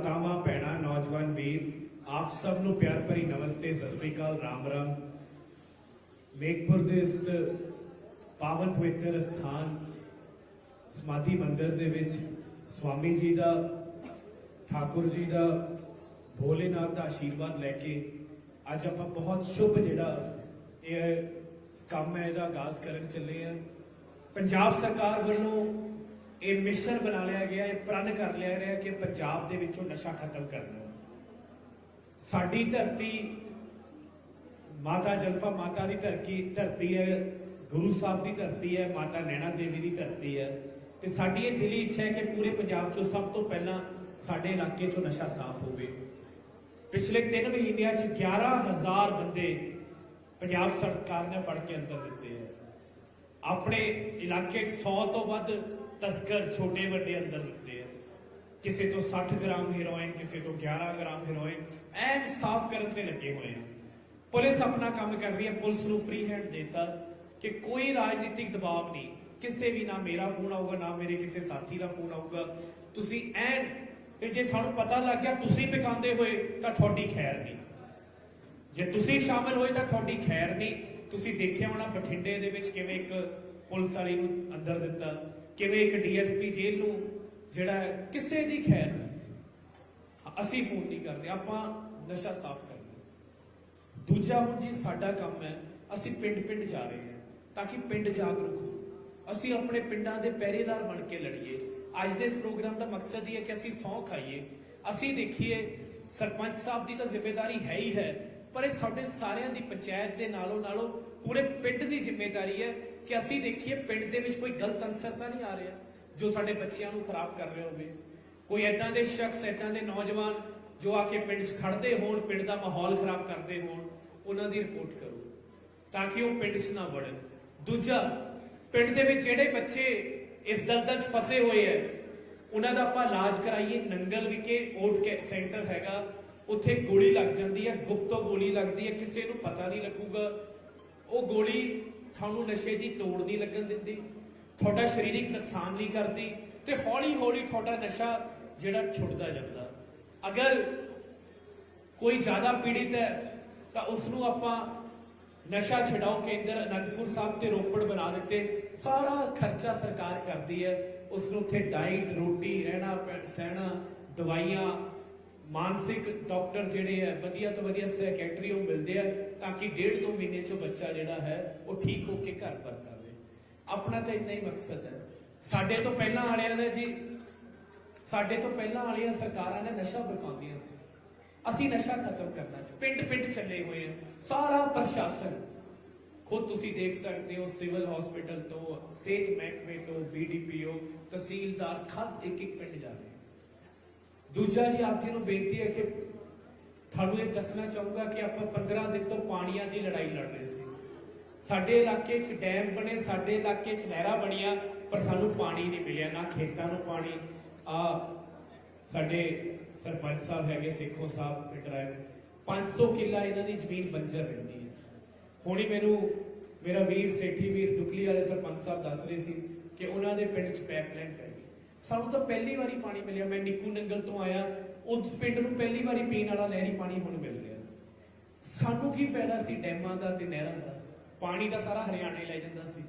ਮਾਤਾਵਾਂ, ਭੈਣਾਂ, ਨੌਜਵਾਨ ਵੀਰ, ਆਪ ਸਭ ਨੂੰ ਪਿਆਰ ਭਰੀ ਨਮਸਤੇ, ਸਤਿ ਸ੍ਰੀ ਅਕਾਲ, ਰਾਮ ਰਾਮ। ਮੇਘਪੁਰ ਦੇ ਇਸ ਪਾਵਨ ਪਵਿੱਤਰ ਸਥਾਨ, ਸਮਾਧੀ ਮੰਦਿਰ ਦੇ ਵਿੱਚ ਸਵਾਮੀ ਜੀ ਦਾ, ਠਾਕੁਰ ਜੀ ਦਾ ਭੋਲੇਨਾਥ ਦਾ ਆਸ਼ੀਰਵਾਦ ਲੈ ਕੇ ਅੱਜ ਆਪਾਂ ਬਹੁਤ ਸ਼ੁਭ ਜਿਹੜਾ ਇਹ ਕੰਮ ਹੈ, ਇਹਦਾ ਆਗਾਜ਼ ਕਰਨ ਚੱਲੇ ਆ ਪੰਜਾਬ ਸਰਕਾਰ ਵੱਲੋਂ ਇਹ ਮਿਸ਼ਨ ਬਣਾ ਲਿਆ ਗਿਆ, ਇਹ ਪ੍ਰਣ ਕਰ ਲਿਆ ਗਿਆ ਕਿ ਪੰਜਾਬ ਦੇ ਵਿੱਚੋਂ ਨਸ਼ਾ ਖਤਮ ਕਰਨਾ। ਸਾਡੀ ਧਰਤੀ ਮਾਤਾ ਜਲਫਾ ਮਾਤਾ ਦੀ ਧਰਤੀ ਧਰਤੀ ਹੈ, ਗੁਰੂ ਸਾਹਿਬ ਦੀ ਧਰਤੀ ਹੈ, ਮਾਤਾ ਨੈਣਾ ਦੇਵੀ ਦੀ ਧਰਤੀ ਹੈ। ਤੇ ਸਾਡੀ ਇਹ ਦਿਲੀ ਇੱਛਾ ਹੈ ਕਿ ਪੂਰੇ ਪੰਜਾਬ 'ਚੋਂ ਸਭ ਤੋਂ ਪਹਿਲਾਂ ਸਾਡੇ ਇਲਾਕੇ 'ਚੋਂ ਨਸ਼ਾ ਸਾਫ਼ ਹੋਵੇ। ਪਿਛਲੇ 3 ਮਹੀਨਿਆਂ 'ਚ 11000 ਬੰਦੇ ਪੰਜਾਬ ਸਰਕਾਰ ਨੇ ਫੜ ਕੇ ਅੰਦਰ ਦਿੱਤੇ ਹੈ। ਆਪਣੇ ਇਲਾਕੇ 'ਚ 100 ਤੋਂ ਵੱਧ ਤਸਕਰ ਛੋਟੇ ਵੱਡੇ ਅੰਦਰ ਦਿੱਤੇ ਆ। ਕਿਸੇ ਤੋਂ 60 ਗ੍ਰਾਮ ਹੈਰੋਇਨ ਕਿਸੇ ਤੋਂ 11 ਗ੍ਰਾਮ ਹੈਰੋਇਨ ਐਨ ਸਾਫ਼ ਕਰਨ ਤੇ ਲੱਗੇ ਹੋਏ ਆ। ਪੁਲਿਸ ਆਪਣਾ ਕੰਮ ਕਰ ਰਹੀ ਹੈ, ਪੁਲਿਸ ਨੂੰ ਫ੍ਰੀ ਹੈਂਡ ਦਿੱਤਾ ਕਿ ਕੋਈ ਰਾਜਨੀਤਿਕ ਦਬਾਅ ਨਹੀਂ। ਕਿਸੇ ਵੀ ਨਾ ਮੇਰਾ ਫੋਨ ਆਊਗਾ, ਨਾ ਮੇਰੇ ਕਿਸੇ ਸਾਥੀ ਦਾ ਫੋਨ ਆਊਗਾ। ਤੁਸੀਂ ਐਨ, ਤੇ ਜੇ ਸਾਨੂੰ ਪਤਾ ਲੱਗ ਗਿਆ ਤੁਸੀਂ ਪਕਾਉਂਦੇ ਹੋਏ ਤਾਂ ਤੁਹਾਡੀ ਖੈਰ ਨਹੀਂ। ਜੇ ਤੁਸੀਂ ਸ਼ਾਮਲ ਹੋਏ ਤਾਂ ਤੁਹਾਡੀ ਖੈਰ ਨਹੀਂ। ਤੁਸੀਂ ਦੇਖਿਆ ਹੋਣਾ ਬਠਿੰਡੇ ਦੇ ਵਿੱਚ ਕਿਵੇਂ ਇੱਕ ਪੁਲਿਸ ਵਾਲੀ ਨੂੰ ਅੰਦਰ ਦਿੱਤਾ। ਕਿਵੇਂ ਇੱਕ ਡੀਐਸਪੀ ਜੇਲ੍ਹ ਨੂੰ ਜਿਹੜਾ ਕਿਸੇ ਦੀ ਖੈਰ ਨਹੀਂ। ਅਸੀਂ ਫੋਨ ਨਹੀਂ ਕਰਦੇ, ਆਪਾਂ ਨਸ਼ਾ ਸਾਫ਼ ਕਰਦੇ। ਦੂਜਾ ਹੁਣ ਜੀ ਸਾਡਾ ਕੰਮ ਹੈ, ਅਸੀਂ ਪਿੰਡ-ਪਿੰਡ ਜਾ ਰਹੇ ਹਾਂ, ਤਾਂ ਕਿ ਪਿੰਡ ਜਾਗਰੂਕ ਹੋ ਅਸੀਂ ਆਪਣੇ ਪਿੰਡਾਂ ਦੇ ਪਹਿਰੇਦਾਰ ਬਣ ਕੇ ਲੜੀਏ। ਅੱਜ ਦੇ ਇਸ ਪ੍ਰੋਗਰਾਮ ਦਾ ਮਕਸਦ ਇਹ ਹੈ ਕਿ ਅਸੀਂ ਸੌਂ ਖਾਈਏ। ਅਸੀਂ ਦੇਖੀਏ, ਸਰਪੰਚ ਸਾਹਿਬ ਦੀ ਤਾਂ ਜ਼ਿੰਮੇਵਾਰੀ ਹੈ ਹੀ ਹੈ, ਪਰ ਇਹ ਸਾਡੇ ਸਾਰਿਆਂ ਦੀ ਪੰਚਾਇਤ ਦੇ ਨਾਲੋਂ ਨਾਲੋਂ ਪੂਰੇ ਪਿੰਡ ਦੀ ਜ਼ਿੰਮੇਵਾਰੀ ਹੈ ਕਿ ਅਸੀਂ ਦੇਖੀਏ ਪਿੰਡ ਦੇ ਵਿੱਚ ਕੋਈ ਗਲਤ ਅਨਸਰ ਤਾਂ ਨਹੀਂ ਆ ਰਿਹਾ ਜੋ ਸਾਡੇ ਬੱਚਿਆਂ ਨੂੰ ਖਰਾਬ ਕਰ ਰਿਹਾ ਹੋਵੇ। ਕੋਈ ਐਦਾਂ ਦੇ ਸ਼ਖਸ ਐਦਾਂ ਦੇ ਨੌਜਵਾਨ ਜੋ ਆ ਕੇ ਪਿੰਡ 'ਚ ਖੜਦੇ ਹੋਣ, ਪਿੰਡ ਦਾ ਮਾਹੌਲ ਖਰਾਬ ਕਰਦੇ ਹੋਣ, ਉਹਨਾਂ ਦੀ ਰਿਪੋਰਟ ਕਰੋ ਤਾਂ ਕਿ ਉਹ ਪਿੰਡ 'ਚ ਨਾ ਵੜਨ। ਦੂਜਾ, ਪਿੰਡ ਦੇ ਵਿੱਚ ਜਿਹੜੇ ਬੱਚੇ ਇਸ ਦਲਦਲ 'ਚ ਫਸੇ ਹੋਏ ਐ ਉਹਨਾਂ ਦਾ ਆਪਾਂ ਇਲਾਜ ਕਰਾਈਏ। ਨੰਗਲ ਵਿਖੇ ਓਟ ਕੇ ਸੈਂਟਰ ਹੈਗਾ, ਉੱਥੇ ਗੋਲੀ ਲੱਗ ਜਾਂਦੀ ਹੈ ਗੁਪਤੋ ਗੋਲੀ ਲੱਗਦੀ ਹੈ ਕਿਸੇ ਨੂੰ ਪਤਾ ਨਹੀਂ ਲੱਗੂਗਾ। ਉਹ ਗੋਲੀ ਤੁਹਾਨੂੰ ਨਸ਼ੇ ਦੀ ਤੋੜ ਨਹੀਂ ਲੱਗਣ ਦਿੰਦੀ, ਤੁਹਾਡਾ ਸਰੀਰਕ ਨੁਕਸਾਨ ਨਹੀਂ ਕਰਦੀ ਤੇ ਹੌਲੀ ਹੌਲੀ ਤੁਹਾਡਾ ਨਸ਼ਾ ਜਿਹੜਾ ਛੁੱਟਦਾ ਜਾਂਦਾ। ਅਗਰ ਕੋਈ ਜ਼ਿਆਦਾ ਪੀੜਿਤ ਹੈ, ਤਾਂ ਉਸ ਨੂੰ ਆਪਾਂ ਨਸ਼ਾ ਛਡਾਓ ਕੇਂਦਰ ਅਨੰਦਪੁਰ ਸਾਹਿਬ ਤੇ ਰੋਪੜ ਬਣਾ ਦਿੱਤੇ। ਸਾਰਾ ਖਰਚਾ ਸਰਕਾਰ ਕਰਦੀ ਹੈ। ਉਸ ਨੂੰ ਉੱਥੇ ਡਾਈਟ, ਰੋਟੀ, ਰਹਿਣਾ ਪੈ- ਸਹਿਣਾ ਦਵਾਈਆਂ ਮਾਨਸਿਕ ਡਾਕਟਰ ਜਿਹੜੇ ਹੈ ਵਧੀਆ ਤੋਂ ਵਧੀਆ ਸੈਕਟਰੀ ਉਹ ਮਿਲਦੇ ਆ ਤਾਂ ਕਿ ਡੇਢ ਦੋ ਮਹੀਨੇ ਚ ਬੱਚਾ ਜਿਹੜਾ ਹੈ, ਉਹ ਠੀਕ ਹੋ ਕੇ ਘਰ ਪਰਤ ਆਵੇ ਆਪਣਾ ਤਾਂ ਇੰਨਾ ਹੀ ਮਕਸਦ ਹੈ। ਸਾਡੇ ਤੋਂ ਪਹਿਲਾਂ ਵਾਲਿਆਂ ਨੇ ਜੀ, ਸਾਡੇ ਤੋਂ ਪਹਿਲਾਂ ਵਾਲੀਆਂ ਸਰਕਾਰਾਂ ਨੇ ਨਸ਼ਾ ਬਕਾਉਂਦੀਆਂ ਸੀ। ਅਸੀਂ ਨਸ਼ਾ ਖਤਮ ਕਰਨਾ ਚ ਪਿੰਡ ਪਿੰਡ ਚੱਲੇ ਹੋਏ ਆ। ਸਾਰਾ ਪ੍ਰਸ਼ਾਸਨ, ਖੁਦ ਤੁਸੀਂ ਦੇਖ ਸਕਦੇ ਹੋ, ਸਿਵਲ ਹਸਪੀਟਲ ਤੋਂ ਸਿਹਤ ਮਹਿਕਮੇ ਤੋਂ ਬੀਡੀਪੀਓ ਤਹਿਸੀਲਦਾਰ, ਖਤ ਇੱਕ ਇੱਕ ਪਿੰਡ ਜਾ ਰਹੇ ਦੂਜਾ ਜੀ ਆਪ ਜੀ ਨੂੰ ਬੇਨਤੀ ਹੈ ਕਿ ਤੁਹਾਨੂੰ ਇਹ ਦੱਸਣਾ ਚਾਹੂੰਗਾ ਕਿ ਆਪਾਂ 15 ਦਿਨ ਤੋਂ ਪਾਣੀਆਂ ਦੀ ਲੜਾਈ ਲੜ ਰਹੇ ਸੀ। ਸਾਡੇ ਇਲਾਕੇ 'ਚ ਡੈਮ ਬਣੇ, ਸਾਡੇ ਇਲਾਕੇ 'ਚ ਨਹਿਰਾਂ ਬਣੀਆਂ, ਪਰ ਸਾਨੂੰ ਪਾਣੀ ਨਹੀਂ ਮਿਲਿਆ, ਨਾ ਖੇਤਾਂ ਨੂੰ ਪਾਣੀ। ਆ ਸਾਡੇ ਸਰਪੰਚ ਸਾਹਿਬ ਹੈਗੇ, ਸੇਖੋ ਸਾਹਿਬ ਡਰਾਈਵ 500 ਕਿੱਲਾ ਇਹਨਾਂ ਦੀ ਜ਼ਮੀਨ ਬੰਜਰ ਰਹਿੰਦੀ ਹੈ। ਹੁਣੀ ਮੈਨੂੰ ਮੇਰਾ ਵੀਰ ਸੇਠੀ, ਵੀਰ ਦੁਕਲੀ ਵਾਲੇ ਸਰਪੰਚ ਸਾਹਿਬ ਦੱਸ ਰਹੇ ਸੀ ਕਿ ਉਹਨਾਂ ਦੇ ਪਿੰਡ 'ਚ ਪਾਈਪਲਾਈਨ ਹੈ ਸਾਨੂੰ ਤਾਂ ਪਹਿਲੀ ਵਾਰੀ ਪਾਣੀ ਮਿਲਿਆ। ਮੈਂ ਨਿੱਕੂ ਨੰਗਲ ਤੋਂ ਆਇਆ। ਉਸ ਪਿੰਡ ਨੂੰ ਪਹਿਲੀ ਵਾਰੀ ਪੀਣ ਵਾਲਾ ਲਹਿਰੀ ਪਾਣੀ ਹੁਣ ਮਿਲ ਰਿਹਾ। ਸਾਨੂੰ ਕੀ ਫਾਇਦਾ ਸੀ ਡੈਮਾਂ ਦਾ ਤੇ ਨਹਿਰਾਂ ਦਾ? ਪਾਣੀ ਦਾ ਸਾਰਾ ਹਰਿਆਣੇ ਲੈ ਜਾਂਦਾ ਸੀ।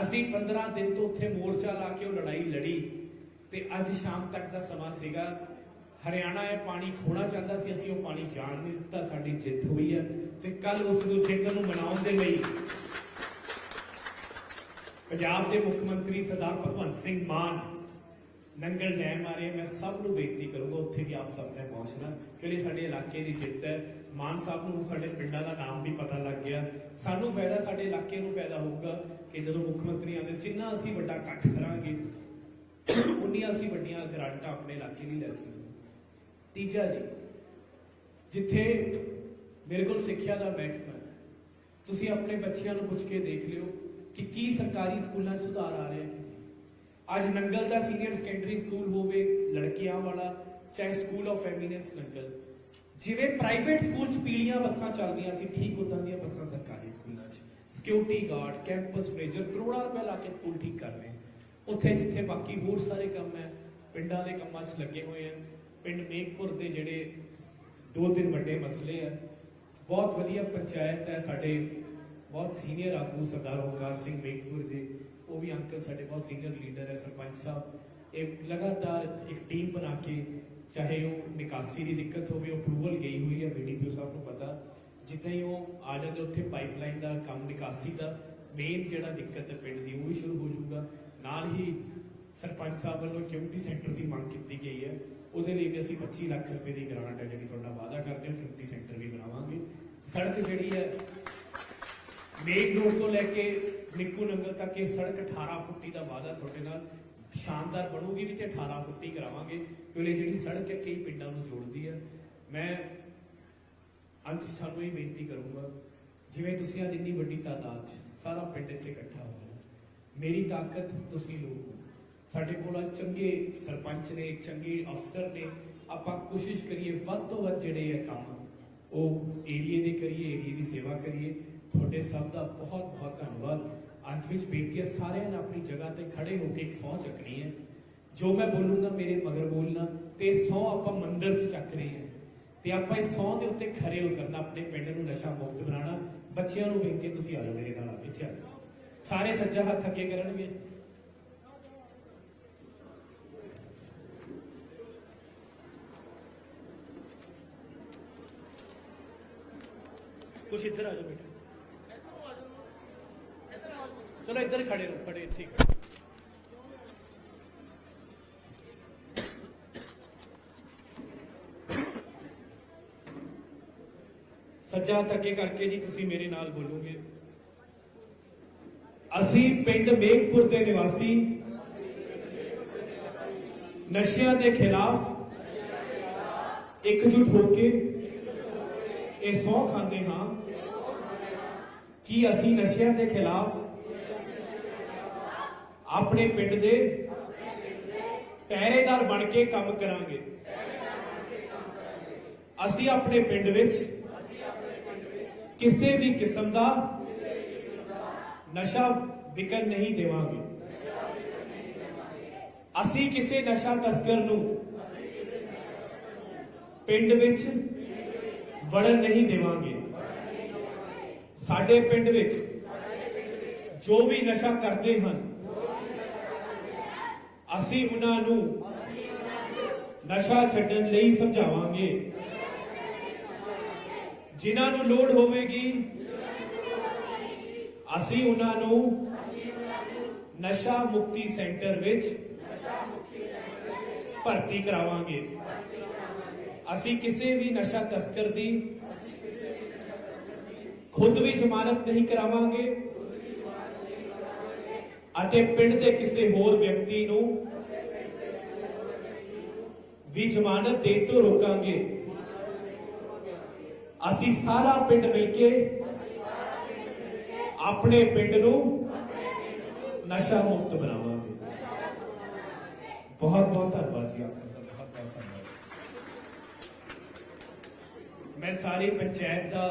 ਅਸੀਂ 15 ਦਿਨ ਤੋਂ ਉੱਥੇ ਮੋਰਚਾ ਲਾ ਕੇ ਉਹ ਲੜਾਈ ਲੜੀ ਤੇ ਅੱਜ ਸ਼ਾਮ ਤੱਕ ਦਾ ਸਮਾਂ ਸੀਗਾ। ਹਰਿਆਣਾ ਇਹ ਪਾਣੀ ਖੋਣਾ ਚਾਹੁੰਦਾ ਸੀ, ਅਸੀਂ ਉਹ ਪਾਣੀ ਜਾਣ ਨਹੀਂ ਦਿੱਤਾ। ਸਾਡੀ ਜਿੱਤ ਹੋਈ ਹੈ ਤੇ ਕੱਲ ਉਸ ਨੂੰ ਜਿੱਤ ਨੂੰ ਮਨਾਉਣ ਦੇ ਲਈ ਪੰਜਾਬ ਦੇ ਮੁੱਖ ਮੰਤਰੀ ਸਰਦਾਰ ਭਗਵੰਤ ਸਿੰਘ ਮਾਨ ਨੰਗਲ ਡੈਮ ਆ ਰਹੇ ਮੈਂ ਸਭ ਨੂੰ ਬੇਨਤੀ ਕਰੂੰਗਾ ਉੱਥੇ ਵੀ ਆਪ ਸਭ ਨੇ ਪਹੁੰਚਣਾ। ਕਿਉਂਕਿ ਸਾਡੇ ਇਲਾਕੇ ਦੀ ਜਿੱਤ ਹੈ, ਮਾਨ ਸਾਹਿਬ ਨੂੰ ਸਾਡੇ ਪਿੰਡਾਂ ਦਾ ਨਾਮ ਵੀ ਪਤਾ ਲੱਗ ਗਿਆ। ਸਾਨੂੰ ਫਾਇਦਾ, ਸਾਡੇ ਇਲਾਕੇ ਨੂੰ ਫਾਇਦਾ ਹੋਊਗਾ ਕਿ ਜਦੋਂ ਮੁੱਖ ਮੰਤਰੀ ਆਉਂਦੇ ਜਿੰਨਾ ਅਸੀਂ ਵੱਡਾ ਇਕੱਠ ਕਰਾਂਗੇ, ਉਨੀਆਂ ਅਸੀਂ ਵੱਡੀਆਂ ਗਰਾਂਟਾਂ ਆਪਣੇ ਇਲਾਕੇ ਲਈ ਲੈ ਸਕਦੇ ਤੀਜਾ ਜੀ, ਜਿੱਥੇ ਮੇਰੇ ਕੋਲ ਸਿੱਖਿਆ ਦਾ ਮਹਿਕਮਾ ਤੁਸੀਂ ਆਪਣੇ ਬੱਚਿਆਂ ਨੂੰ ਪੁੱਛ ਕੇ ਦੇਖ ਲਿਓ ਕਿ ਕੀ ਸਰਕਾਰੀ ਸਕੂਲਾਂ 'ਚ ਸੁਧਾਰ ਆ ਰਿਹਾ ਹੈ। ਅੱਜ ਨੰਗਲ ਦਾ ਸੀਨੀਅਰ ਸੈਕੰਡਰੀ ਸਕੂਲ ਹੋਵੇ ਲੜਕੀਆਂ ਵਾਲਾ ਚਾਹੇ ਸਕੂਲ ਆਫ ਐਮੀਨੈਂਸ ਨੰਗਲ ਜਿਵੇਂ ਪ੍ਰਾਈਵੇਟ ਸਕੂਲ 'ਚ ਪੀਲੀਆਂ ਬੱਸਾਂ ਚੱਲਦੀਆਂ ਸੀ ਠੀਕ ਉਦਾਂ ਦੀਆਂ ਬੱਸਾਂ ਸਰਕਾਰੀ ਸਕੂਲਾਂ 'ਚ ਸਿਕਿਉਰਿਟੀ ਗਾਰਡ ਕੈਂਪਸ ਮੈਨੇਜਰ ਕਰੋੜਾਂ ਰੁਪਏ ਲਾ ਕੇ ਸਕੂਲ ਠੀਕ ਕਰ ਰਹੇ। ਉੱਥੇ ਜਿੱਥੇ ਬਾਕੀ ਹੋਰ ਸਾਰੇ ਕੰਮ ਹੈ, ਪਿੰਡਾਂ ਦੇ ਕੰਮਾਂ 'ਚ ਲੱਗੇ ਹੋਏ ਆ। ਪਿੰਡ ਮੇਘਪੁਰ ਦੇ ਜਿਹੜੇ ਦੋ ਤਿੰਨ ਵੱਡੇ ਮਸਲੇ ਆ। ਬਹੁਤ ਵਧੀਆ ਪੰਚਾਇਤ ਹੈ ਸਾਡੇ, ਬਹੁਤ ਸੀਨੀਅਰ ਆਗੂ ਸਰਦਾਰ ਓਮਕਾਰ ਸਿੰਘ ਮੇਘਪੁਰ ਦੇ। ਉਹ ਵੀ ਅੰਕਲ ਸਾਡੇ ਬਹੁਤ ਸੀਨੀਅਰ ਲੀਡਰ ਹੈ, ਸਰਪੰਚ ਸਾਹਿਬ। ਇਹ ਲਗਾਤਾਰ ਇੱਕ ਟੀਮ ਬਣਾ ਕੇ, ਚਾਹੇ ਉਹ ਨਿਕਾਸੀ ਦੀ ਦਿੱਕਤ ਹੋਵੇ, ਉਹ ਅਪਰੂਵਲ ਗਈ ਹੋਈ ਹੈ ਬੀਡੀਪੀਓ ਸਾਹਿਬ ਨੂੰ ਪਤਾ। ਜਿੱਦਾਂ ਹੀ ਉਹ ਆ ਜਾਂਦੇ, ਉੱਥੇ ਪਾਈਪਲਾਈਨ ਦਾ ਕੰਮ, ਨਿਕਾਸੀ ਦਾ ਮੇਨ ਜਿਹੜਾ ਦਿੱਕਤ ਹੈ ਪਿੰਡ ਦੀ, ਉਹ ਵੀ ਸ਼ੁਰੂ ਹੋ ਜਾਊਗਾ। ਨਾਲ ਹੀ ਸਰਪੰਚ ਸਾਹਿਬ ਵੱਲੋਂ ਕਮਿਊਨਿਟੀ ਸੈਂਟਰ ਦੀ ਮੰਗ ਕੀਤੀ ਗਈ ਹੈ। ਉਹਦੇ ਲਈ ਵੀ ਅਸੀਂ 25 ਲੱਖ ਰੁਪਏ ਦੀ ਗ੍ਰਾਂਟ ਹੈ ਜਿਹੜੀ ਤੁਹਾਡਾ ਵਾਅਦਾ ਕਰਦੇ ਹਾਂ ਕਮਿਊਨਿਟੀ ਸੈਂਟਰ ਵੀ ਬਣਾਵਾਂਗੇ। ਸੜਕ ਜਿਹੜੀ ਹੈ ਮੇਨ ਰੋਡ ਤੋਂ ਲੈ ਕੇ ਨਿੱਕੂ ਨੰਗਲ ਤੱਕ ਇਹ ਸੜਕ 18 ਫੁੱਟੀ ਦਾ ਵਾਅਦਾ ਤੁਹਾਡੇ ਨਾਲ। ਸ਼ਾਨਦਾਰ ਬਣੂਗੀ ਵੀ ਤੇ 18 ਫੁੱਟੀ ਕਰਾਵਾਂਗੇ, ਕਿਉਂਕਿ ਜਿਹੜੀ ਸੜਕ ਹੈ ਕਈ ਪਿੰਡਾਂ ਨੂੰ ਜੋੜਦੀ ਹੈ ਮੈਂ ਅੰਤ 'ਚ ਇਹ ਬੇਨਤੀ ਕਰੂੰਗਾ, ਜਿਵੇਂ ਤੁਸੀਂ ਅੱਜ ਇੰਨੀ ਵੱਡੀ ਤਾਦਾਦ 'ਚ ਸਾਰਾ ਪਿੰਡ ਇੱਥੇ ਇਕੱਠਾ ਹੋਇਆ ਮੇਰੀ ਤਾਕਤ ਤੁਸੀਂ ਲੋਕ ਹੋ। ਸਾਡੇ ਕੋਲ ਚੰਗੇ ਸਰਪੰਚ ਨੇ, ਚੰਗੇ ਅਫਸਰ ਨੇ, ਆਪਾਂ ਕੋਸ਼ਿਸ਼ ਕਰੀਏ ਵੱਧ ਤੋਂ ਵੱਧ ਜਿਹੜੇ ਹੈ ਕੰਮ ਉਹ ਏਰੀਏ ਦੇ ਕਰੀਏ ਏਰੀਏ ਦੀ ਸੇਵਾ ਕਰੀਏ। ਤੁਹਾਡੇ ਸਭ ਦਾ ਬਹੁਤ ਬਹੁਤ ਧੰਨਵਾਦ। ਅੰਤ ਵਿੱਚ ਬੇਨਤੀ ਹੈ, ਸਾਰਿਆਂ ਨੇ ਆਪਣੀ ਜਗ੍ਹਾ ਤੇ ਖੜੇ ਹੋ ਕੇ ਇੱਕ ਸਹੁੰ ਚੱਕਣੀ ਹੈ। ਜੋ ਮੈਂ ਬੋਲੂੰਗਾ, ਮੇਰੇ ਮਗਰ ਬੋਲਣਾ, ਤੇ ਸਹੁੰ ਆਪਾਂ ਮੰਦਰ 'ਚ ਚੱਕ ਰਹੇ ਹਾਂ। ਤੇ ਆਪਾਂ ਇਸ ਸਹੁੰ ਦੇ ਉੱਤੇ ਖਰੇ ਉਤਰਨਾ, ਆਪਣੇ ਪਿੰਡ ਨੂੰ ਨਸ਼ਾ ਮੁਕਤ ਬਣਾਉਣਾ। ਬੱਚਿਆਂ ਨੂੰ ਬੇਨਤੀ ਤੁਸੀਂ ਆ ਜਾਓ ਮੇਰੇ ਨਾਲ, ਇੱਥੇ ਆ ਜਾਓ। ਸਾਰੇ ਸੱਜਾ ਹੱਥ ਅੱਗੇ ਕਰਨਗੇ। ਕੁਛ ਇੱਧਰ ਆ ਜਾਓ ਬੇਟਾ। ਚਲੋ ਇੱਧਰ ਖੜੇ ਰਹੋ, ਖੜੇ, ਇੱਥੇ ਖੜੇ ਸੱਜਾ ਧੱਕੇ ਕਰਕੇ ਜੀ ਤੁਸੀਂ ਮੇਰੇ ਨਾਲ ਬੋਲੋਗੇ। ਅਸੀਂ ਪਿੰਡ ਮੇਘਪੁਰ ਦੇ ਨਿਵਾਸੀ। ਨਸ਼ਿਆਂ ਦੇ ਖਿਲਾਫ ਇਕਜੁੱਟ ਹੋ ਕੇ ਇਹ ਸਹੁੰ ਖਾਂਦੇ ਹਾਂ। ਕਿ ਅਸੀਂ ਨਸ਼ਿਆਂ ਦੇ ਖਿਲਾਫ ਆਪਣੇ ਪਿੰਡ ਦੇ ਪਹਿਰੇਦਾਰ ਬਣ ਕੇ ਕੰਮ ਕਰਾਂਗੇ। ਅਸੀਂ ਆਪਣੇ ਪਿੰਡ ਵਿੱਚ ਕਿਸੇ ਵੀ ਕਿਸਮ ਦਾ ਨਸ਼ਾ ਵਿਕਣ ਨਹੀਂ ਦੇਵਾਂਗੇ। ਅਸੀਂ ਕਿਸੇ ਨਸ਼ਾ ਤਸਕਰ ਨੂੰ ਪਿੰਡ ਵਿੱਚ ਵੜਨ ਨਹੀਂ ਦੇਵਾਂਗੇ। ਸਾਡੇ ਪਿੰਡ ਵਿੱਚ ਜੋ ਵੀ ਨਸ਼ਾ ਕਰਦੇ ਹਨ ਅਸੀਂ ਉਹਨਾਂ ਨੂੰ ਨਸ਼ਾ ਛੱਡਣ ਲਈ ਸਮਝਾਵਾਂਗੇ। ਜਿਨ੍ਹਾਂ ਨੂੰ ਲੋੜ ਹੋਵੇਗੀ, ਅਸੀਂ ਉਹਨਾਂ ਨੂੰ ਨਸ਼ਾ ਮੁਕਤੀ ਸੈਂਟਰ ਵਿੱਚ ਭਰਤੀ ਕਰਾਵਾਂਗੇ। ਅਸੀਂ ਕਿਸੇ ਵੀ ਨਸ਼ਾ ਤਸਕਰ ਦੀ ਖੁਦ ਵੀ ਜ਼ਮਾਨਤ ਨਹੀਂ ਕਰਾਵਾਂਗੇ। ਅਤੇ ਪਿੰਡ ਦੇ ਕਿਸੇ ਹੋਰ ਵਿਅਕਤੀ ਨੂੰ ਵੀ ਜ਼ਮਾਨਤ ਦੇਣ ਤੋਂ ਰੋਕਾਂਗੇ। ਅਸੀਂ ਸਾਰਾ ਪਿੰਡ ਮਿਲ ਕੇ ਆਪਣੇ ਪਿੰਡ ਨੂੰ ਨਸ਼ਾ ਮੁਕਤ ਬਣਾਵਾਂਗੇ। ਬਹੁਤ ਬਹੁਤ ਧੰਨਵਾਦ ਜੀ ਆਪ ਸਭ ਦਾ, ਬਹੁਤ ਬਹੁਤ ਧੰਨਵਾਦ। ਮੈਂ ਸਾਰੀ ਪੰਚਾਇਤ ਦਾ,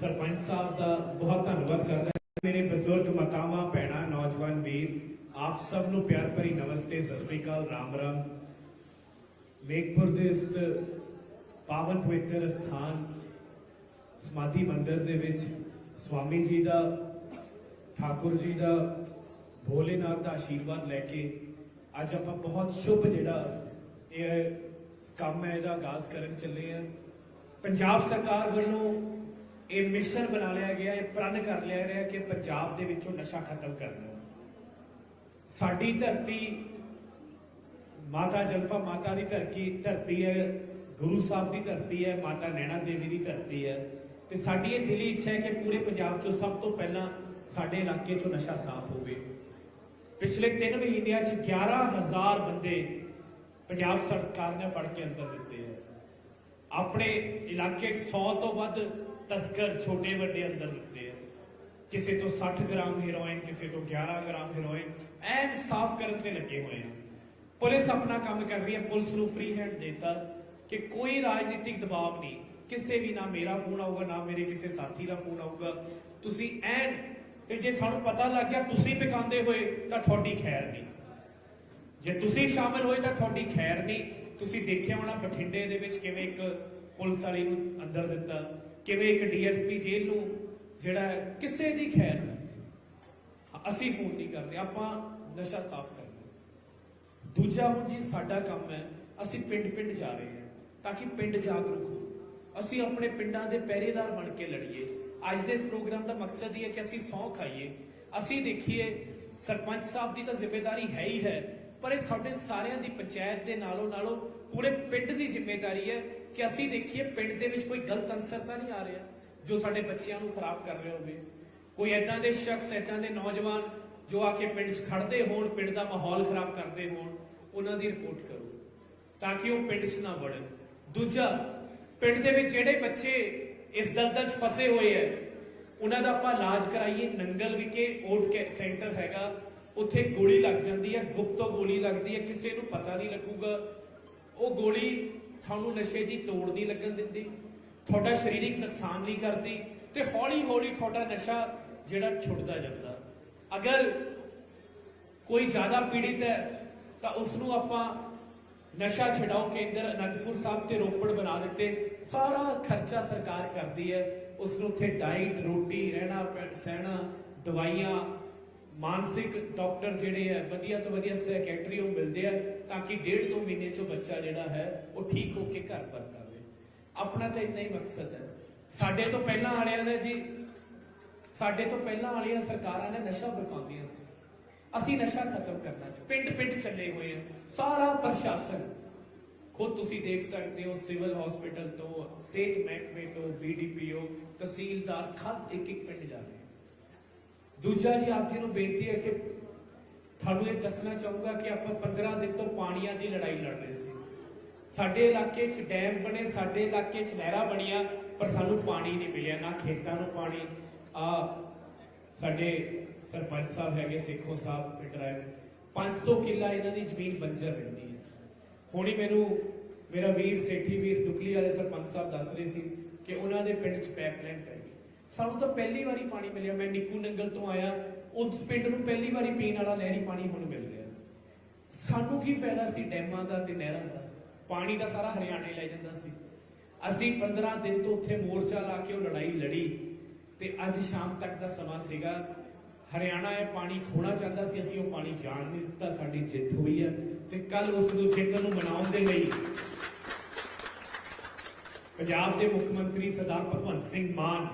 ਸਰਪੰਚ ਸਾਹਿਬ ਦਾ ਬਹੁਤ ਧੰਨਵਾਦ ਕਰਦਾ ਮੇਰੇ ਬਜ਼ੁਰਗ ਮਾਤਾਵਾਂ, ਭੈਣਾਂ, ਨੌਜਵਾਨ ਵੀਰ, ਆਪ ਸਭ ਨੂੰ ਪਿਆਰ ਭਰੀ ਨਮਸਤੇ, ਸਤਿ ਸ੍ਰੀ ਅਕਾਲ, ਰਾਮ ਰਾਮ। ਮੇਘਪੁਰ ਦੇ ਇਸ ਪਾਵਨ ਪਵਿੱਤਰ ਸਥਾਨ, ਸਮਾਧੀ ਮੰਦਿਰ ਦੇ ਵਿੱਚ ਸਵਾਮੀ ਜੀ ਦਾ, ਠਾਕੁਰ ਜੀ ਦਾ, ਭੋਲੇਨਾਥ ਦਾ ਆਸ਼ੀਰਵਾਦ ਲੈ ਕੇ ਅੱਜ ਆਪਾਂ ਬਹੁਤ ਸ਼ੁਭ ਜਿਹੜਾ ਇਹ ਕੰਮ ਹੈ, ਇਹਦਾ ਆਗਾਜ਼ ਕਰਨ ਚੱਲੇ ਆ ਪੰਜਾਬ ਸਰਕਾਰ ਵੱਲੋਂ ਇਹ ਮਿਸ਼ਨ ਬਣਾ ਲਿਆ ਗਿਆ, ਇਹ ਪ੍ਰਣ ਕਰ ਲਿਆ ਗਿਆ ਕਿ ਪੰਜਾਬ ਦੇ ਵਿੱਚੋਂ ਨਸ਼ਾ ਖਤਮ ਕਰਨਾ। ਸਾਡੀ ਧਰਤੀ ਮਾਤਾ ਜਲਫਾ ਮਾਤਾ ਦੀ ਧਰਤੀ ਧਰਤੀ ਹੈ, ਗੁਰੂ ਸਾਹਿਬ ਦੀ ਧਰਤੀ ਹੈ, ਮਾਤਾ ਨੈਣਾ ਦੇਵੀ ਦੀ ਧਰਤੀ ਹੈ। ਤੇ ਸਾਡੀ ਇਹ ਦਿਲੀ ਇੱਛਾ ਹੈ ਕਿ ਪੂਰੇ ਪੰਜਾਬ 'ਚੋਂ ਸਭ ਤੋਂ ਪਹਿਲਾਂ ਸਾਡੇ ਇਲਾਕੇ 'ਚੋਂ ਨਸ਼ਾ ਸਾਫ਼ ਹੋਵੇ। ਪਿਛਲੇ 3 ਮਹੀਨਿਆਂ 'ਚ 11000 ਬੰਦੇ ਪੰਜਾਬ ਸਰਕਾਰ ਨੇ ਫੜ ਕੇ ਅੰਦਰ ਦਿੱਤੇ ਹੈ। ਆਪਣੇ ਇਲਾਕੇ 'ਚ 100 ਤੋਂ ਵੱਧ ਤਸਕਰ ਛੋਟੇ ਵੱਡੇ ਅੰਦਰ ਦਿੱਤੇ ਹੈ। ਕਿਸੇ ਤੋਂ 60 ਗ੍ਰਾਮ ਹੈਰੋਇਨ, ਕਿਸੇ ਤੋਂ 11 ਗ੍ਰਾਮ ਹੈਰੋਇਨ ਐਨ ਸਾਫ਼ ਕਰਨ ਤੇ ਲੱਗੇ ਹੋਏ ਆ ਪੁਲਿਸ ਆਪਣਾ ਕੰਮ ਕਰ ਰਹੀ ਹੈ, ਪੁਲਿਸ ਨੂੰ ਫ੍ਰੀ ਹੈਂਡ ਦਿੱਤਾ ਕਿ ਕੋਈ ਰਾਜਨੀਤਿਕ ਦਬਾਅ ਨਹੀਂ। ਕਿਸੇ ਵੀ ਨਾ ਮੇਰਾ ਫੋਨ ਆਊਗਾ, ਨਾ ਮੇਰੇ ਕਿਸੇ ਸਾਥੀ ਦਾ ਫੋਨ ਆਊਗਾ। ਤੁਸੀਂ ਐਨ, ਤੇ ਜੇ ਸਾਨੂੰ ਪਤਾ ਲੱਗ ਗਿਆ ਤੁਸੀਂ ਵਿਕਾਉਂਦੇ ਹੋਏ, ਤਾਂ ਤੁਹਾਡੀ ਖੈਰ ਨਹੀਂ। ਜੇ ਤੁਸੀਂ ਸ਼ਾਮਲ ਹੋਏ, ਤਾਂ ਤੁਹਾਡੀ ਖੈਰ ਨਹੀਂ। ਤੁਸੀਂ ਦੇਖਿਆ ਹੋਣਾ ਬਠਿੰਡੇ ਦੇ ਵਿੱਚ ਕਿਵੇਂ ਇੱਕ ਪੁਲਿਸ ਵਾਲੀ ਨੂੰ ਅੰਦਰ ਦਿੱਤਾ, ਕਿਵੇਂ ਇੱਕ ਡੀਐਸਪੀ ਜੇਲ੍ਹ ਨੂੰ, ਜਿਹੜਾ ਕਿਸੇ ਦੀ ਖੈਰ ਨਹੀਂ। ਅਸੀਂ ਫੋਨ ਨਹੀਂ ਕਰਦੇ ਆਪਾਂ ਨਸ਼ਾ ਸਾਫ਼ ਦੂਜਾ ਹੁਣ ਜੀ ਸਾਡਾ ਕੰਮ ਹੈ, ਅਸੀਂ ਪਿੰਡ ਪਿੰਡ ਜਾ ਰਹੇ ਹਾਂ, ਤਾਂ ਕਿ ਪਿੰਡ ਜਾਗਰੂਕ ਹੋ ਅਸੀਂ ਆਪਣੇ ਪਿੰਡਾਂ ਦੇ ਪਹਿਰੇਦਾਰ ਬਣ ਕੇ ਲੜੀਏ। ਅੱਜ ਦੇ ਇਸ ਪ੍ਰੋਗਰਾਮ ਦਾ ਮਕਸਦ ਇਹ ਹੈ ਕਿ ਅਸੀਂ ਸਹੁੰ ਖਾਈਏ। ਅਸੀਂ ਦੇਖੀਏ, ਸਰਪੰਚ ਸਾਹਿਬ ਦੀ ਤਾਂ ਜ਼ਿੰਮੇਵਾਰੀ ਹੈ ਹੀ ਹੈ, ਪਰ ਇਹ ਸਾਡੇ ਸਾਰਿਆਂ ਦੀ ਪੰਚਾਇਤ ਦੇ ਨਾਲੋਂ ਨਾਲੋਂ ਪੂਰੇ ਪਿੰਡ ਦੀ ਜ਼ਿੰਮੇਵਾਰੀ ਹੈ ਕਿ ਅਸੀਂ ਦੇਖੀਏ, ਪਿੰਡ ਦੇ ਵਿੱਚ ਕੋਈ ਗਲਤ ਅਨਸਰ ਤਾਂ ਨਹੀਂ ਆ ਰਿਹਾ, ਜੋ ਸਾਡੇ ਬੱਚਿਆਂ ਨੂੰ ਖਰਾਬ ਕਰ ਰਿਹਾ ਹੋਵੇ। ਕੋਈ ਐਦਾਂ ਦੇ ਸ਼ਖਸ ਐਦਾਂ ਦੇ ਨੌਜਵਾਨ ਜੋ ਆ ਕੇ ਪਿੰਡ 'ਚ ਖੜਦੇ ਹੋਣ, ਪਿੰਡ ਦਾ ਮਾਹੌਲ ਖਰਾਬ ਕਰਦੇ ਹੋਣ ਉਹਨਾਂ ਦੀ ਰਿਪੋਰਟ ਕਰੋ ਤਾਂ ਕਿ ਉਹ ਪਿੰਡ 'ਚ ਨਾ ਵੜਨ। ਦੂਜਾ, ਪਿੰਡ ਦੇ ਵਿੱਚ ਜਿਹੜੇ ਬੱਚੇ ਇਸ ਦਲਦਲ 'ਚ ਫਸੇ ਹੋਏ ਐ ਉਹਨਾਂ ਦਾ ਆਪਾਂ ਇਲਾਜ ਕਰਾਈਏ। ਨੰਗਲ ਵਿਖੇ ਓਟ ਕੇ ਸੈਂਟਰ ਹੈਗਾ, ਉੱਥੇ ਗੋਲੀ ਲੱਗ ਜਾਂਦੀ ਹੈ, ਗੁਪਤੋ ਗੋਲੀ ਲੱਗਦੀ ਹੈ, ਕਿਸੇ ਨੂੰ ਪਤਾ ਨਹੀਂ ਲੱਗੂਗਾ। ਉਹ ਗੋਲੀ ਤੁਹਾਨੂੰ ਨਸ਼ੇ ਦੀ ਤੋੜ ਨਹੀਂ ਲੱਗਣ ਦਿੰਦੀ, ਤੁਹਾਡਾ ਸਰੀਰਕ ਨੁਕਸਾਨ ਨਹੀਂ ਕਰਦੀ ਤੇ ਹੌਲੀ ਹੌਲੀ ਤੁਹਾਡਾ ਨਸ਼ਾ ਜਿਹੜਾ ਛੁੱਟਦਾ ਜਾਂਦਾ। ਅਗਰ ਕੋਈ ਜ਼ਿਆਦਾ ਪੀੜਿਤ ਹੈ ਤਾਂ ਉਸ ਨੂੰ ਆਪਾਂ ਨਸ਼ਾ ਛਡਾਓ ਕੇਂਦਰ ਅਨੰਦਪੁਰ ਸਾਹਿਬ ਤੇ ਰੋਪੜ ਬਣਾ ਦਿੱਤੇ। ਸਾਰਾ ਖਰਚਾ ਸਰਕਾਰ ਕਰਦੀ ਹੈ। ਉਸ ਨੂੰ ਉੱਥੇ ਡਾਈਟ, ਰੋਟੀ, ਰਹਿਣਾ, ਪੈ- ਸਹਿਣਾ, ਦਵਾਈਆਂ, ਮਾਨਸਿਕ ਡਾਕਟਰ ਜਿਹੜੇ ਹੈ, ਵਧੀਆ ਤੋਂ ਵਧੀਆ ਸੈਕਟਰੀ ਉਹ ਮਿਲਦੇ ਆ ਤਾਂ ਕਿ ਡੇਢ ਦੋ ਮਹੀਨੇ ਚ ਬੱਚਾ ਜਿਹੜਾ ਹੈ, ਉਹ ਠੀਕ ਹੋ ਕੇ ਘਰ ਪਰਤ ਆਵੇ। ਆਪਣਾ ਤਾਂ ਇੰਨਾ ਹੀ ਮਕਸਦ ਹੈ। ਸਾਡੇ ਤੋਂ ਪਹਿਲਾਂ ਵਾਲਿਆਂ ਨੇ ਜੀ, ਸਾਡੇ ਤੋਂ ਪਹਿਲਾਂ ਵਾਲੀਆਂ ਸਰਕਾਰਾਂ ਨੇ ਨਸ਼ਾ ਵਿਕਾਉਂਦੀਆਂ ਸੀ। ਅਸੀਂ ਨਸ਼ਾ ਖਤਮ ਕਰਨਾ ਚ ਪਿੰਡ ਪਿੰਡ ਚੱਲੇ ਹੋਏ ਆ। ਸਾਰਾ ਪ੍ਰਸ਼ਾਸਨ, ਖੁਦ ਤੁਸੀਂ ਦੇਖ ਸਕਦੇ ਹੋ, ਸਿਵਲ ਹਸਪੀਟਲ ਤੋਂ, ਸਿਹਤ ਮਹਿਕਮੇ ਤੋਂ ਬੀਡੀਪੀਓ ਤਹਿਸੀਲਦਾਰ, ਖਤ ਇੱਕ ਇੱਕ ਪਿੰਡ ਜਾ ਰਹੇ ਦੂਜਾ ਜੀ, ਆਪ ਜੀ ਨੂੰ ਬੇਨਤੀ ਹੈ ਕਿ ਤੁਹਾਨੂੰ ਇਹ ਦੱਸਣਾ ਚਾਹੂੰਗਾ ਕਿ ਆਪਾਂ 15 ਦਿਨ ਤੋਂ ਪਾਣੀਆਂ ਦੀ ਲੜਾਈ ਲੜ ਰਹੇ ਸੀ। ਸਾਡੇ ਇਲਾਕੇ 'ਚ ਡੈਮ ਬਣੇ, ਸਾਡੇ ਇਲਾਕੇ 'ਚ ਨਹਿਰਾਂ ਬਣੀਆਂ, ਪਰ ਸਾਨੂੰ ਪਾਣੀ ਨਹੀਂ ਮਿਲਿਆ, ਨਾ ਖੇਤਾਂ ਨੂੰ ਪਾਣੀ, ਆ ਸਾਡੇ ਸਰਪੰਚ ਸਾਹਿਬ ਹੈਗੇ ਸੇਖੋ ਸਾਹਿਬ ਡਰਾਈਵ 500 ਕਿੱਲਾ ਇਹਨਾਂ ਦੀ ਜ਼ਮੀਨ ਬੰਜਰ ਰਹਿੰਦੀ ਹੈ। ਹੁਣੀ ਮੈਨੂੰ ਮੇਰਾ ਵੀਰ ਸੇਠੀ ਵੀਰ ਦੁਕਲੀ ਵਾਲੇ ਸਰਪੰਚ ਸਾਹਿਬ ਦੱਸ ਰਹੇ ਸੀ ਕਿ ਉਹਨਾਂ ਦੇ ਪਿੰਡ 'ਚ ਪਾਈਪਲਾਈਨ ਪੈ ਗਈ ਸਾਨੂੰ ਤਾਂ ਪਹਿਲੀ ਵਾਰੀ ਪਾਣੀ ਮਿਲਿਆ। ਮੈਂ ਨਿੱਕੂ ਨੰਗਲ ਤੋਂ ਆਇਆ। ਉਸ ਪਿੰਡ ਨੂੰ ਪਹਿਲੀ ਵਾਰੀ ਪੀਣ ਵਾਲਾ ਨਹਿਰੀ ਪਾਣੀ ਹੁਣ ਮਿਲ ਰਿਹਾ। ਸਾਨੂੰ ਕੀ ਫਾਇਦਾ ਸੀ ਡੈਮਾਂ ਦਾ ਤੇ ਨਹਿਰਾਂ ਦਾ? ਪਾਣੀ ਦਾ ਸਾਰਾ ਹਰਿਆਣੇ ਲੈ ਜਾਂਦਾ ਸੀ। ਅਸੀਂ 15 ਦਿਨ ਤੋਂ ਉੱਥੇ ਮੋਰਚਾ ਲਾ ਕੇ ਉਹ ਲੜਾਈ ਲੜੀ ਤੇ ਅੱਜ ਸ਼ਾਮ ਤੱਕ ਦਾ ਸਮਾਂ ਸੀਗਾ। ਹਰਿਆਣਾ ਇਹ ਪਾਣੀ ਖੋਣਾ ਚਾਹੁੰਦਾ ਸੀ, ਅਸੀਂ ਉਹ ਪਾਣੀ ਜਾਣ ਨਹੀਂ ਦਿੱਤਾ, ਸਾਡੀ ਜਿੱਤ ਹੋਈ ਹੈ ਤੇ ਕੱਲ ਉਸ ਨੂੰ ਜਿੱਤ ਨੂੰ ਮਨਾਉਣ ਦੇ ਲਈ ਪੰਜਾਬ ਦੇ ਮੁੱਖ ਮੰਤਰੀ ਸਰਦਾਰ ਭਗਵੰਤ ਸਿੰਘ ਮਾਨ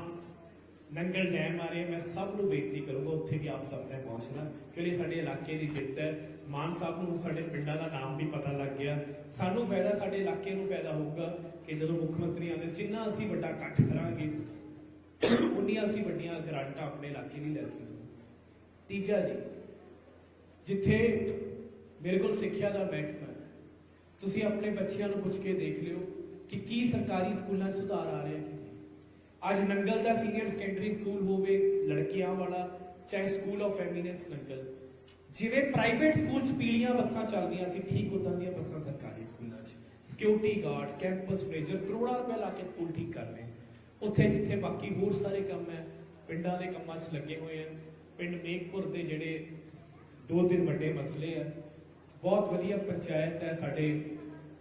ਨੰਗਲ ਡੈਮ ਆ ਰਹੇ ਮੈਂ ਸਭ ਨੂੰ ਬੇਨਤੀ ਕਰੂੰਗਾ ਉੱਥੇ ਵੀ ਆਪ ਸਭ ਨੇ ਪਹੁੰਚਣਾ, ਕਿਉਂਕਿ ਸਾਡੇ ਇਲਾਕੇ ਦੀ ਜਿੱਤ ਹੈ। ਮਾਨ ਸਾਹਿਬ ਨੂੰ ਸਾਡੇ ਪਿੰਡਾਂ ਦਾ ਨਾਮ ਵੀ ਪਤਾ ਲੱਗ ਗਿਆ। ਸਾਨੂੰ ਫਾਇਦਾ, ਸਾਡੇ ਇਲਾਕੇ ਨੂੰ ਫਾਇਦਾ ਹੋਊਗਾ ਕਿ ਜਦੋਂ ਮੁੱਖ ਮੰਤਰੀ ਆਉਂਦੇ ਜਿੰਨਾ ਅਸੀਂ ਵੱਡਾ ਇਕੱਠ ਕਰਾਂਗੇ, ਉਨੀਆਂ ਅਸੀਂ ਵੱਡੀਆਂ ਗ੍ਰਾਂਟਾਂ ਆਪਣੇ ਇਲਾਕੇ ਲਈ ਲੈ ਸਕਦੇ ਤੀਜਾ ਜੀ, ਜਿੱਥੇ ਮੇਰੇ ਕੋਲ ਸਿੱਖਿਆ ਦਾ ਮਹਿਕਮਾ ਹੈ, ਤੁਸੀਂ ਆਪਣੇ ਬੱਚਿਆਂ ਨੂੰ ਪੁੱਛ ਕੇ ਦੇਖ ਲਿਓ ਕਿ ਕੀ ਸਰਕਾਰੀ ਸਕੂਲਾਂ 'ਚ ਸੁਧਾਰ ਆ ਰਿਹਾ ਹੈ ਅੱਜ ਨੰਗਲ ਦਾ ਸੀਨੀਅਰ ਸੈਕੰਡਰੀ ਸਕੂਲ ਹੋਵੇ, ਲੜਕੀਆਂ ਵਾਲਾ, ਚਾਹੇ ਸਕੂਲ ਆਫ ਐਮੀਨੈਂਸ ਨੰਗਲ। ਜਿਵੇਂ ਪ੍ਰਾਈਵੇਟ ਸਕੂਲ 'ਚ ਪੀਲੀਆਂ ਬੱਸਾਂ ਚੱਲਦੀਆਂ ਸੀ, ਠੀਕ ਉਦਾਂ ਦੀਆਂ ਬੱਸਾਂ ਸਰਕਾਰੀ ਸਕੂਲਾਂ 'ਚ। ਸਿਕਿਉਰਿਟੀ ਗਾਰਡ ਕੈਂਪਸ ਮੈਨੇਜਰ ਕਰੋੜਾਂ ਰੁਪਏ ਲਾ ਕੇ ਸਕੂਲ ਠੀਕ ਕਰ ਰਹੇ ਉੱਥੇ ਜਿੱਥੇ ਬਾਕੀ ਹੋਰ ਸਾਰੇ ਕੰਮ ਹੈ, ਪਿੰਡਾਂ ਦੇ ਕੰਮਾਂ 'ਚ ਲੱਗੇ ਹੋਏ ਹਨ ਪਿੰਡ ਮੇਘਪੁਰ ਦੇ ਜਿਹੜੇ ਦੋ ਤਿੰਨ ਵੱਡੇ ਮਸਲੇ ਆ, ਬਹੁਤ ਵਧੀਆ ਪੰਚਾਇਤ ਹੈ ਸਾਡੇ,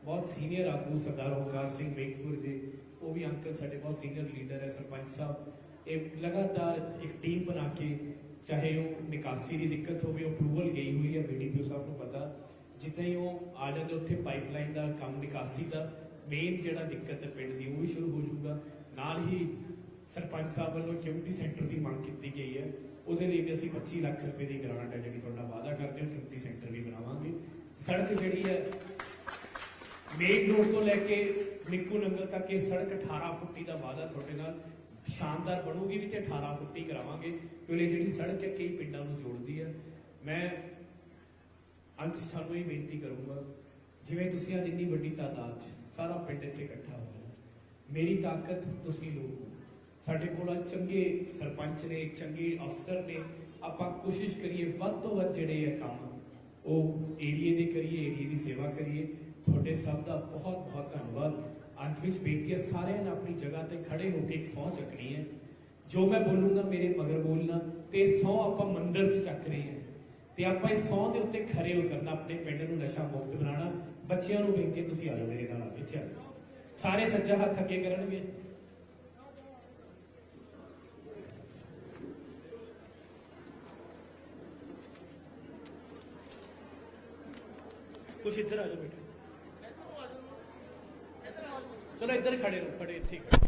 ਬਹੁਤ ਸੀਨੀਅਰ ਆਗੂ ਸਰਦਾਰ ਓਕਾਰ ਸਿੰਘ ਮੇਘਪੁਰ ਦੇ, ਉਹ ਵੀ ਅੰਕਲ ਸਾਡੇ ਬਹੁਤ ਸੀਨੀਅਰ ਲੀਡਰ ਹੈ, ਸਰਪੰਚ ਸਾਹਿਬ। ਇਹ ਲਗਾਤਾਰ ਇੱਕ ਟੀਮ ਬਣਾ ਕੇ, ਚਾਹੇ ਉਹ ਨਿਕਾਸੀ ਦੀ ਦਿੱਕਤ ਹੋਵੇ ਅਪਰੂਵਲ ਗਈ ਹੋਈ ਹੈ ਬੀਡੀਪੀਓ ਸਾਹਿਬ ਨੂੰ ਪਤਾ। ਜਿੱਦਾਂ ਹੀ ਉਹ ਆ ਜਾਂਦੇ, ਉੱਥੇ ਪਾਈਪਲਾਈਨ ਦਾ ਕੰਮ ਨਿਕਾਸੀ ਦਾ ਮੇਨ ਜਿਹੜਾ ਦਿੱਕਤ ਹੈ ਪਿੰਡ ਦੀ, ਉਹ ਵੀ ਸ਼ੁਰੂ ਹੋ ਜਾਊਗਾ। ਨਾਲ ਹੀ ਸਰਪੰਚ ਸਾਹਿਬ ਵੱਲੋਂ ਕਮਿਊਨਿਟੀ ਸੈਂਟਰ ਦੀ ਮੰਗ ਕੀਤੀ ਗਈ ਹੈ। ਉਹਦੇ ਲਈ ਵੀ ਅਸੀਂ 25 ਲੱਖ ਰੁਪਏ ਦੀ ਗ੍ਰਾਂਟ ਹੈ ਜਿਹੜੀ ਤੁਹਾਡਾ ਵਾਅਦਾ ਕਰਦੇ ਹਾਂ ਕਮਿਊਨਿਟੀ ਸੈਂਟਰ ਵੀ ਬਣਾਵਾਂਗੇ। ਸੜਕ ਜਿਹੜੀ ਹੈ ਮੇਨ ਰੋਡ ਤੋਂ ਲੈ ਕੇ ਨਿੱਕੂ ਨੰਗਲ ਤੱਕ ਇਹ ਸੜਕ 18 ਫੁੱਟੀ ਦਾ ਵਾਅਦਾ ਤੁਹਾਡੇ ਨਾਲ ਸ਼ਾਨਦਾਰ ਬਣੂਗੀ ਵੀ ਤੇ 18 ਫੁੱਟੀ ਕਰਾਵਾਂਗੇ, ਕਿਉਂਕਿ ਜਿਹੜੀ ਸੜਕ ਹੈ ਕਈ ਪਿੰਡਾਂ ਨੂੰ ਜੋੜਦੀ ਹੈ। ਮੈਂ ਅੰਤ ਸਾਨੂੰ ਇਹ ਬੇਨਤੀ ਕਰੂੰਗਾ, ਜਿਵੇਂ ਤੁਸੀਂ ਅੱਜ ਇੰਨੀ ਵੱਡੀ ਤਾਦਾਦ 'ਚ ਸਾਰਾ ਪਿੰਡ ਇੱਥੇ ਇਕੱਠਾ ਹੋਇਆ ਮੇਰੀ ਤਾਕਤ ਤੁਸੀਂ ਲੋਕ ਹੋ। ਸਾਡੇ ਕੋਲ ਚੰਗੇ ਸਰਪੰਚ ਨੇ, ਚੰਗੇ ਅਫਸਰ ਨੇ। ਆਪਾਂ ਕੋਸ਼ਿਸ਼ ਕਰੀਏ ਵੱਧ ਤੋਂ ਵੱਧ ਜਿਹੜੇ ਹੈ ਕੰਮ ਉਹ ਏਰੀਏ ਦੇ ਕਰੀਏ ਏਰੀਏ ਦੀ ਸੇਵਾ ਕਰੀਏ। ਤੁਹਾਡੇ ਸਭ ਦਾ ਬਹੁਤ ਬਹੁਤ ਧੰਨਵਾਦ। ਅੰਤ ਵਿੱਚ ਬੇਨਤੀ ਹੈ ਸਾਰਿਆਂ ਨੇ ਆਪਣੀ ਜਗ੍ਹਾ ਤੇ ਖੜੇ ਹੋ ਕੇ ਇੱਕ ਸਹੁੰ ਚੱਕਣੀ ਹੈ। ਜੋ ਮੈਂ ਬੋਲੂੰਗਾ ਮੇਰੇ ਮਗਰ ਬੋਲਣਾ ਤੇ ਸਹੁੰ ਆਪਾਂ ਮੰਦਰ 'ਚ ਚੱਕ ਰਹੇ ਹਾਂ। ਤੇ ਆਪਾਂ ਇਸ ਸੌਂ ਦੇ ਉੱਤੇ ਖਰੇ ਉਤਰਨਾ, ਆਪਣੇ ਪਿੰਡ ਨੂੰ ਨਸ਼ਾ ਮੁਕਤ ਬਣਾਉਣਾ। ਬੱਚਿਆਂ ਨੂੰ ਬੇਨਤੀ ਤੁਸੀਂ ਆ ਜਾਓ ਮੇਰੇ ਨਾਲ ਇੱਥੇ ਆ ਜਾਓ। ਸਾਰੇ ਸੱਜਾ ਹੱਥ ਅੱਗੇ ਕਰਨਗੇ। ਕੁਛ ਇੱਧਰ ਆ ਜਾਓ ਬੇਟੇ ਚਲੋ ਇੱਧਰ ਖੜੇ ਰਹੋ ਖੜੇ ਇੱਥੇ ਹੀ ਖੜੇ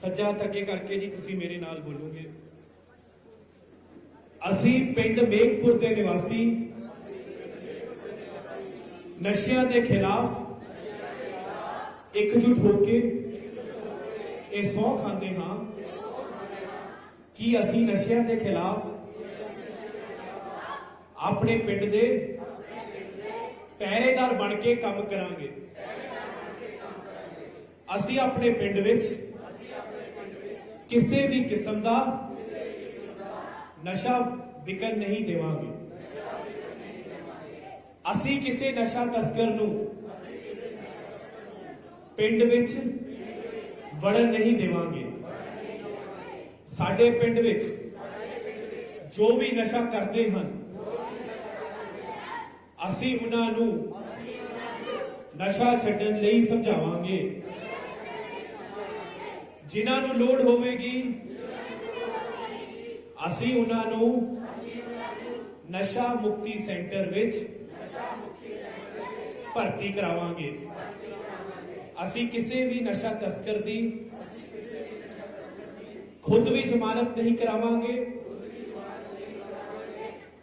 ਸੱਜਾ ਤੱਕੇ ਕਰਕੇ ਜੀ ਤੁਸੀਂ ਮੇਰੇ ਨਾਲ ਬੋਲੋਗੇ ਅਸੀਂ ਪਿੰਡ ਮੇਘਪੁਰ ਦੇ ਨਿਵਾਸੀ ਨਸ਼ਿਆਂ ਦੇ ਖਿਲਾਫ ਇਕਜੁੱਟ ਹੋ ਕੇ ਇਹ ਸੌ ਖਾਂਦੇ ਹਾਂ ਕਿ ਅਸੀਂ ਨਸ਼ਿਆਂ ਦੇ ਖਿਲਾਫ ਆਪਣੇ ਪਿੰਡ ਦੇ ਪਹਿਰੇਦਾਰ ਬਣ ਕੇ ਕੰਮ ਕਰਾਂਗੇ। ਅਸੀਂ ਆਪਣੇ ਪਿੰਡ ਵਿੱਚ ਕਿਸੇ ਵੀ ਕਿਸਮ ਦਾ ਨਸ਼ਾ ਵਿਕਣ ਨਹੀਂ ਦੇਵਾਂਗੇ। ਅਸੀਂ ਕਿਸੇ ਨਸ਼ਾ ਤਸਕਰ ਨੂੰ ਪਿੰਡ ਵਿੱਚ ਵੜਨ ਨਹੀਂ ਦੇਵਾਂਗੇ। ਸਾਡੇ ਪਿੰਡ ਵਿੱਚ ਜੋ ਵੀ ਨਸ਼ਾ ਕਰਦੇ ਹਨ, ਅਸੀਂ ਉਹਨਾਂ ਨੂੰ ਨਸ਼ਾ ਛੱਡਣ ਲਈ ਸਮਝਾਵਾਂਗੇ। ਜਿਨ੍ਹਾਂ ਨੂੰ ਲੋੜ ਹੋਵੇਗੀ, ਅਸੀਂ ਉਹਨਾਂ ਨੂੰ ਨਸ਼ਾ ਮੁਕਤੀ ਸੈਂਟਰ ਵਿੱਚ ਭਰਤੀ ਕਰਾਵਾਂਗੇ। ਅਸੀਂ ਕਿਸੇ ਵੀ ਨਸ਼ਾ ਤਸਕਰ ਦੀ ਖੁਦ ਵੀ ਜ਼ਮਾਨਤ ਨਹੀਂ ਕਰਾਵਾਂਗੇ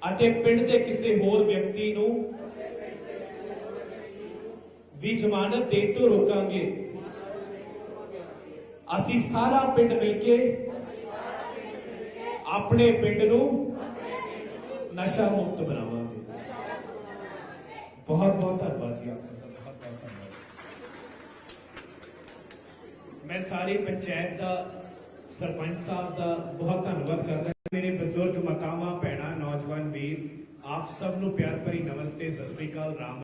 ਅਤੇ ਪਿੰਡ ਦੇ ਕਿਸੇ ਹੋਰ ਵਿਅਕਤੀ ਨੂੰ ਵੀ ਜ਼ਮਾਨਤ ਦੇਣ ਤੋਂ ਰੋਕਾਂਗੇ ਅਸੀਂ ਸਾਰਾ ਪਿੰਡ ਮਿਲ ਕੇ ਆਪਣੇ ਪਿੰਡ ਨੂੰ ਨਸ਼ਾ ਮੁਕਤ ਬਣਾਵਾਂਗੇ ਬਹੁਤ ਬਹੁਤ ਧੰਨਵਾਦ ਜੀ ਆਪ ਸਭ ਦਾ ਬਹੁਤ ਬਹੁਤ ਧੰਨਵਾਦ ਮੈਂ ਸਾਰੇ ਪੰਚਾਇਤ ਦਾ, ਸਰਪੰਚ ਸਾਹਿਬ ਦਾ ਬਹੁਤ ਧੰਨਵਾਦ ਕਰਦਾ ਮੇਰੇ ਬਜ਼ੁਰਗ ਮਾਤਾਵਾਂ, ਭੈਣਾਂ, ਨੌਜਵਾਨ ਵੀਰ, ਆਪ ਸਭ ਨੂੰ ਪਿਆਰ ਭਰੀ ਨਮਸਤੇ, ਸਤਿ ਸ੍ਰੀ ਅਕਾਲ, ਰਾਮ